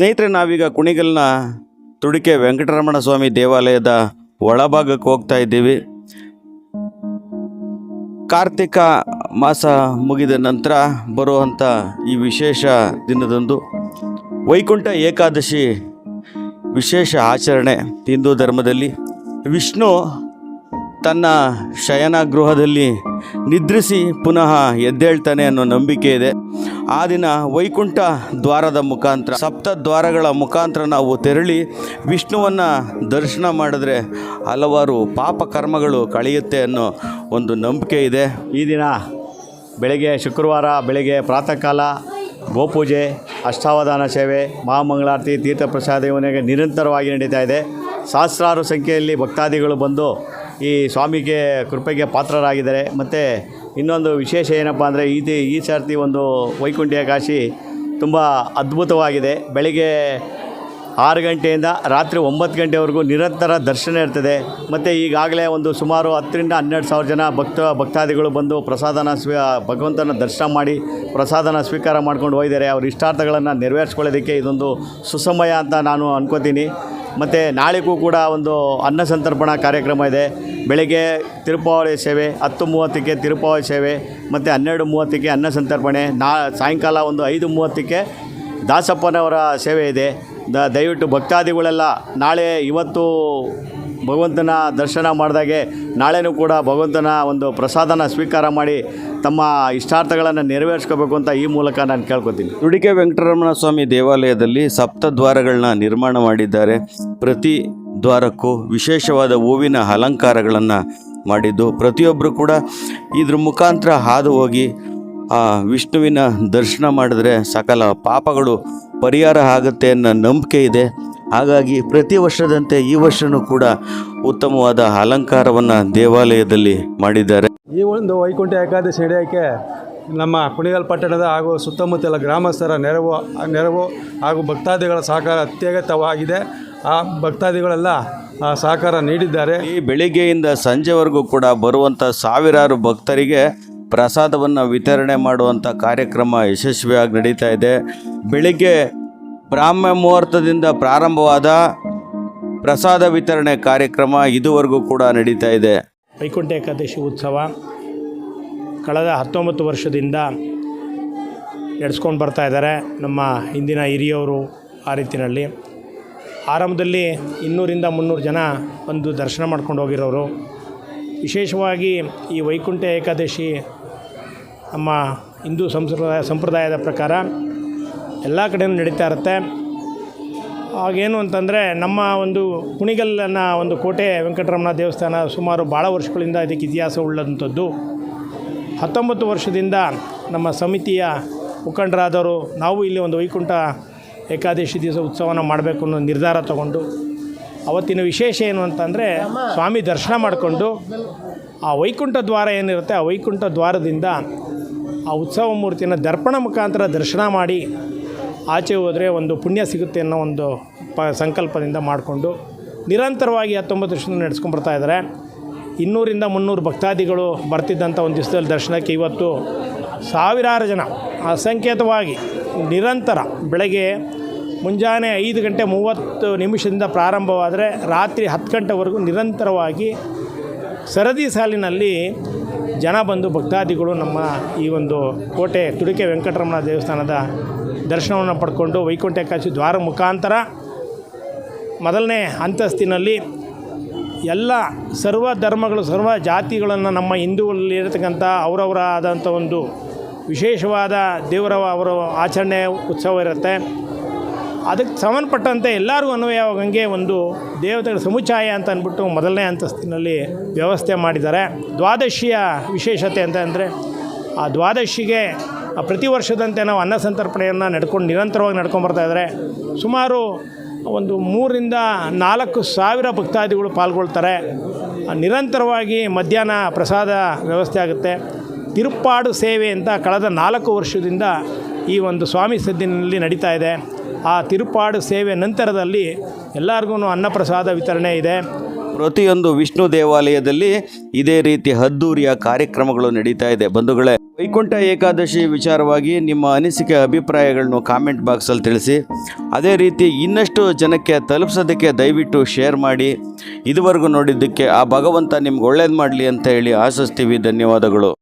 ಸ್ನೇಹಿತರೆ, ನಾವೀಗ ಕುಣಿಗಲ್ನ ತುಡಿಕೆ ವೆಂಕಟರಮಣ ಸ್ವಾಮಿ ದೇವಾಲಯದ ಒಳಭಾಗಕ್ಕೆ ಹೋಗ್ತಾ ಇದ್ದೀವಿ. ಕಾರ್ತಿಕ ಮಾಸ ಮುಗಿದ ನಂತರ ಬರುವಂಥ ಈ ವಿಶೇಷ ದಿನದಂದು ವೈಕುಂಠ ಏಕಾದಶಿ ವಿಶೇಷ ಆಚರಣೆ ಹಿಂದೂ ಧರ್ಮದಲ್ಲಿ. ವಿಷ್ಣು ತನ್ನ ಶಯನ ಗೃಹದಲ್ಲಿ ನಿದ್ರಿಸಿ ಪುನಃ ಎದ್ದೇಳ್ತಾನೆ ಅನ್ನೋ ನಂಬಿಕೆ ಇದೆ. ಆ ದಿನ ವೈಕುಂಠ ದ್ವಾರದ ಮುಖಾಂತರ, ಸಪ್ತ ದ್ವಾರಗಳ ಮುಖಾಂತರ ನಾವು ತೆರಳಿ ವಿಷ್ಣುವನ್ನು ದರ್ಶನ ಮಾಡಿದ್ರೆ ಹಲವಾರು ಪಾಪ ಕರ್ಮಗಳು ಕಳೆಯುತ್ತೆ ಅನ್ನೋ ಒಂದು ನಂಬಿಕೆ ಇದೆ. ಈ ದಿನ ಬೆಳಗ್ಗೆ ಶುಕ್ರವಾರ, ಬೆಳಗ್ಗೆ ಪ್ರಾತಃ ಕಾಲ ಗೋಪೂಜೆ, ಅಷ್ಟಾವಧಾನ ಸೇವೆ, ಮಹಾಮಂಗಳಾರತಿ ತೀರ್ಥ ಪ್ರಸಾದ ಇವನಿಗೆ ನಿರಂತರವಾಗಿ ನಡೀತಾ ಇದೆ. ಸಹಸ್ರಾರು ಸಂಖ್ಯೆಯಲ್ಲಿ ಭಕ್ತಾದಿಗಳು ಬಂದು ಈ ಸ್ವಾಮಿಗೆ ಕೃಪೆಗೆ ಪಾತ್ರರಾಗಿದ್ದಾರೆ. ಮತ್ತು ಇನ್ನೊಂದು ವಿಶೇಷ ಏನಪ್ಪ ಅಂದರೆ ಈ ಈ ಸರ್ತಿ ಒಂದು ವೈಕುಂಠ ಕಾಶಿ ತುಂಬ ಅದ್ಭುತವಾಗಿದೆ. ಬೆಳಿಗ್ಗೆ ಆರು ಗಂಟೆಯಿಂದ ರಾತ್ರಿ ಒಂಬತ್ತು ಗಂಟೆವರೆಗೂ ನಿರಂತರ ದರ್ಶನ ಇರ್ತದೆ. ಮತ್ತು ಈಗಾಗಲೇ ಒಂದು ಸುಮಾರು ಹತ್ತರಿಂದ ಹನ್ನೆರಡು ಸಾವಿರ ಜನ ಭಕ್ತ, ಭಕ್ತಾದಿಗಳು ಬಂದು ಪ್ರಸಾದನ ಸ್ವೀ ಭಗವಂತನ ದರ್ಶನ ಮಾಡಿ ಪ್ರಸಾದನ ಸ್ವೀಕಾರ ಮಾಡ್ಕೊಂಡು ಹೋಗಿದ್ದಾರೆ. ಅವ್ರ ಇಷ್ಟಾರ್ಥಗಳನ್ನು ನೆರವೇರಿಸ್ಕೊಳ್ಳೋದಕ್ಕೆ ಇದೊಂದು ಸುಸಮಯ ಅಂತ ನಾನು ಅಂದ್ಕೋತೀನಿ ಮತ್ತು ನಾಳೆಗೂ ಕೂಡ ಒಂದು ಅನ್ನ ಸಂತರ್ಪಣಾ ಕಾರ್ಯಕ್ರಮ ಇದೆ. ಬೆಳಗ್ಗೆ ತಿರುಪಾವಳಿ ಸೇವೆ, ಹತ್ತು ಮೂವತ್ತಕ್ಕೆ ತಿರುಪಾವಳಿ ಸೇವೆ, ಮತ್ತು ಹನ್ನೆರಡು ಮೂವತ್ತಕ್ಕೆ ಅನ್ನ ಸಂತರ್ಪಣೆ, ನಾ, ಸಾಯಂಕಾಲ ಒಂದು ಐದು ಮೂವತ್ತಕ್ಕೆ ದಾಸಪ್ಪನವರ ಸೇವೆ ಇದೆ. ದ, ದಯವಿಟ್ಟು ಭಕ್ತಾದಿಗಳೆಲ್ಲ ನಾಳೆ ಇವತ್ತು ಭಗವಂತನ ದರ್ಶನ ಮಾಡಿದಾಗೆ ನಾಳೆನೂ ಕೂಡ ಭಗವಂತನ ಒಂದು ಪ್ರಸಾದನ ಸ್ವೀಕಾರ ಮಾಡಿ ತಮ್ಮ ಇಷ್ಟಾರ್ಥಗಳನ್ನು ನೆರವೇರಿಸ್ಕೋಬೇಕು ಅಂತ ಈ ಮೂಲಕ ನಾನು ಕೇಳ್ಕೊತೀನಿ. ತುಡಿಕೆ ವೆಂಕಟರಮಣ ಸ್ವಾಮಿ ದೇವಾಲಯದಲ್ಲಿ ಸಪ್ತದ್ವಾರಗಳನ್ನ ನಿರ್ಮಾಣ ಮಾಡಿದ್ದಾರೆ. ಪ್ರತಿ ದ್ವಾರಕ್ಕೂ ವಿಶೇಷವಾದ ಹೂವಿನ ಅಲಂಕಾರಗಳನ್ನು ಮಾಡಿದ್ದು ಪ್ರತಿಯೊಬ್ಬರು ಕೂಡ ಇದ್ರ ಮುಖಾಂತರ ಹಾದು ಹೋಗಿ ಆ ವಿಷ್ಣುವಿನ ದರ್ಶನ ಮಾಡಿದ್ರೆ ಸಕಲ ಪಾಪಗಳು ಪರಿಹಾರ ಆಗುತ್ತೆ ಅನ್ನೋ ನಂಬಿಕೆ ಇದೆ. ಹಾಗಾಗಿ ಪ್ರತಿ ವರ್ಷದಂತೆ ಈ ವರ್ಷವೂ ಕೂಡ ಉತ್ತಮವಾದ ಅಲಂಕಾರವನ್ನು ದೇವಾಲಯದಲ್ಲಿ ಮಾಡಿದ್ದಾರೆ. ಈ ಒಂದು ವೈಕುಂಠ ಏಕಾದಶಿ ನಡೆಯೋಕ್ಕೆ ನಮ್ಮ ಕುಣಿಗಲ್ ಪಟ್ಟಣದ ಹಾಗೂ ಸುತ್ತಮುತ್ತಲ ಗ್ರಾಮಸ್ಥರ ನೆರವು ನೆರವು ಹಾಗೂ ಭಕ್ತಾದಿಗಳ ಸಹಕಾರ ಅತ್ಯಗತ್ಯವಾಗಿದೆ. ಆ ಭಕ್ತಾದಿಗಳೆಲ್ಲ ಆ ಸಹಕಾರ ನೀಡಿದ್ದಾರೆ. ಈ ಬೆಳಿಗ್ಗೆಯಿಂದ ಸಂಜೆವರೆಗೂ ಕೂಡ ಬರುವಂಥ ಸಾವಿರಾರು ಭಕ್ತರಿಗೆ ಪ್ರಸಾದವನ್ನು ವಿತರಣೆ ಮಾಡುವಂಥ ಕಾರ್ಯಕ್ರಮ ಯಶಸ್ವಿಯಾಗಿ ನಡೀತಾ ಇದೆ. ಬೆಳಿಗ್ಗೆ ಬ್ರಾಹ್ಮ ಮುಹೂರ್ತದಿಂದ ಪ್ರಾರಂಭವಾದ ಪ್ರಸಾದ ವಿತರಣೆ ಕಾರ್ಯಕ್ರಮ ಇದುವರೆಗೂ ಕೂಡ ನಡೀತಾ ಇದೆ. ವೈಕುಂಠ ಏಕಾದಶಿ ಉತ್ಸವ ಕಳೆದ ಹತ್ತೊಂಬತ್ತು ವರ್ಷದಿಂದ ನಡೆಸ್ಕೊಂಡು ಬರ್ತಾ ಇದ್ದಾರೆ ನಮ್ಮ ಹಿಂದಿನ ಹಿರಿಯವರು ಆ ರೀತಿಯಲ್ಲಿ. ಆರಂಭದಲ್ಲಿ ಇನ್ನೂರಿಂದ ಮುನ್ನೂರು ಜನ ಒಂದು ದರ್ಶನ ಮಾಡ್ಕೊಂಡು ಹೋಗಿರೋರು. ವಿಶೇಷವಾಗಿ ಈ ವೈಕುಂಠ ಏಕಾದಶಿ ನಮ್ಮ ಹಿಂದೂ ಸಂಪ್ರದಾಯ, ಸಂಪ್ರದಾಯದ ಪ್ರಕಾರ ಎಲ್ಲ ಕಡೆಯೂ ನಡೀತಾ ಇರುತ್ತೆ. ಆಗೇನು ಅಂತಂದರೆ ನಮ್ಮ ಒಂದು ಕುಣಿಗಲ್ಲನ ಒಂದು ಕೋಟೆ ವೆಂಕಟರಮಣ ದೇವಸ್ಥಾನ ಸುಮಾರು ಭಾಳ ವರ್ಷಗಳಿಂದ ಇದಕ್ಕೆ ಇತಿಹಾಸ ಉಳ್ಳಂಥದ್ದು. ಹತ್ತೊಂಬತ್ತು ವರ್ಷದಿಂದ ನಮ್ಮ ಸಮಿತಿಯ ಮುಖಂಡರಾದವರು, ನಾವು ಇಲ್ಲಿ ಒಂದು ವೈಕುಂಠ ಏಕಾದಶಿ ದಿವಸ ಉತ್ಸವನ ಮಾಡಬೇಕು ಅನ್ನೋ ನಿರ್ಧಾರ ತಗೊಂಡು, ಅವತ್ತಿನ ವಿಶೇಷ ಏನು ಅಂತಂದರೆ ಸ್ವಾಮಿ ದರ್ಶನ ಮಾಡಿಕೊಂಡು ಆ ವೈಕುಂಠ ದ್ವಾರ ಏನಿರುತ್ತೆ ಆ ವೈಕುಂಠ ದ್ವಾರದಿಂದ ಆ ಉತ್ಸವ ಮೂರ್ತಿಯನ್ನು ದರ್ಪಣ ಮುಖಾಂತರ ದರ್ಶನ ಮಾಡಿ ಆಚೆ ಹೋದರೆ ಒಂದು ಪುಣ್ಯ ಸಿಗುತ್ತೆ ಅನ್ನೋ ಒಂದು ಪ ಸಂಕಲ್ಪದಿಂದ ಮಾಡಿಕೊಂಡು ನಿರಂತರವಾಗಿ ಹತ್ತೊಂಬತ್ತು ವರ್ಷದಿಂದ ನಡೆಸ್ಕೊಂಡು ಬರ್ತಾ ಇದ್ದಾರೆ ಇನ್ನೂರಿಂದ ಮುನ್ನೂರು ಭಕ್ತಾದಿಗಳು ಬರ್ತಿದ್ದಂಥ ಒಂದು ದಿವಸದಲ್ಲಿ ದರ್ಶನಕ್ಕೆ ಇವತ್ತು ಸಾವಿರಾರು ಜನ ಅಸಂಖ್ಯಾತವಾಗಿ ನಿರಂತರ ಬೆಳಗ್ಗೆ ಮುಂಜಾನೆ ಐದು ಗಂಟೆ ಮೂವತ್ತು ನಿಮಿಷದಿಂದ ಪ್ರಾರಂಭವಾದರೆ ರಾತ್ರಿ ಹತ್ತು ಗಂಟೆವರೆಗೂ ನಿರಂತರವಾಗಿ ಸರದಿ ಸಾಲಿನಲ್ಲಿ ಜನ ಬಂದು ಭಕ್ತಾದಿಗಳು ನಮ್ಮ ಈ ಒಂದು ಕೋಟೆ ತುಡಿಕೆ ವೆಂಕಟರಮಣ ದೇವಸ್ಥಾನದ ದರ್ಶನವನ್ನು ಪಡ್ಕೊಂಡು ವೈಕುಂಠ ಕಾಶಿ ದ್ವಾರ ಮುಖಾಂತರ ಮೊದಲನೇ ಅಂತಸ್ತಿನಲ್ಲಿ ಎಲ್ಲ ಸರ್ವ ಧರ್ಮಗಳು, ಸರ್ವ ಜಾತಿಗಳನ್ನು ನಮ್ಮ ಹಿಂದೂಗಳಲ್ಲಿ ಇರತಕ್ಕಂಥ ಅವರವರ ಆದಂಥ ಒಂದು ವಿಶೇಷವಾದ ದೇವರ ಅವರ ಆಚರಣೆ ಉತ್ಸವ ಇರುತ್ತೆ. ಅದಕ್ಕೆ ಸಂಬಂಧಪಟ್ಟಂತೆ ಎಲ್ಲರೂ ಅನ್ವಯವಾಗಂಗೆ ಒಂದು ದೇವತೆಗಳ ಸಮುಚ್ಛಾಯ ಅಂತ ಅಂದ್ಬಿಟ್ಟು ಮೊದಲನೇ ಅಂತಸ್ತಿನಲ್ಲಿ ವ್ಯವಸ್ಥೆ ಮಾಡಿದ್ದಾರೆ. ದ್ವಾದಶಿಯ ವಿಶೇಷತೆ ಅಂತ ಅಂದರೆ ಆ ದ್ವಾದಶಿಗೆ ಪ್ರತಿ ವರ್ಷದಂತೆ ನಾವು ಅನ್ನ ಸಂತರ್ಪಣೆಯನ್ನು ನಡ್ಕೊಂಡು ನಿರಂತರವಾಗಿ ನಡ್ಕೊಂಡು ಬರ್ತಾ ಇದ್ದಾರೆ. ಸುಮಾರು ಒಂದು ಮೂರರಿಂದ ನಾಲ್ಕು ಸಾವಿರ ಭಕ್ತಾದಿಗಳು ಪಾಲ್ಗೊಳ್ತಾರೆ. ನಿರಂತರವಾಗಿ ಮಧ್ಯಾಹ್ನ ಪ್ರಸಾದ ವ್ಯವಸ್ಥೆ ಆಗುತ್ತೆ. ತಿರುಪ್ಪಾಡು ಸೇವೆ ಅಂತ ಕಳೆದ ನಾಲ್ಕು ವರ್ಷದಿಂದ ಈ ಒಂದು ಸ್ವಾಮಿ ಸದ್ದಿನಲ್ಲಿ ನಡೀತಾ ಇದೆ. ಆ ತಿರುಪಾಡು ಸೇವೆ ನಂತರದಲ್ಲಿ ಎಲ್ಲರಿಗೂ ಅನ್ನಪ್ರಸಾದ ವಿತರಣೆ ಇದೆ. ಪ್ರತಿಯೊಂದು ವಿಷ್ಣು ದೇವಾಲಯದಲ್ಲಿ ಇದೇ ರೀತಿ ಅದ್ದೂರಿಯ ಕಾರ್ಯಕ್ರಮಗಳು ನಡೀತಾ ಇದೆ. ಬಂಧುಗಳೇ, ವೈಕುಂಠ ಏಕಾದಶಿ ವಿಚಾರವಾಗಿ ನಿಮ್ಮ ಅನಿಸಿಕೆ ಅಭಿಪ್ರಾಯಗಳನ್ನು ಕಾಮೆಂಟ್ ಬಾಕ್ಸಲ್ಲಿ ತಿಳಿಸಿ. ಅದೇ ರೀತಿ ಇನ್ನಷ್ಟು ಜನಕ್ಕೆ ತಲುಪಿಸೋದಕ್ಕೆ ದಯವಿಟ್ಟು ಶೇರ್ ಮಾಡಿ. ಇದುವರೆಗೂ ನೋಡಿದ್ದಕ್ಕೆ ಆ ಭಗವಂತ ನಿಮ್ಗೆ ಒಳ್ಳೇದು ಮಾಡಲಿ ಅಂತ ಹೇಳಿ ಆಶಿಸ್ತೀವಿ. ಧನ್ಯವಾದಗಳು.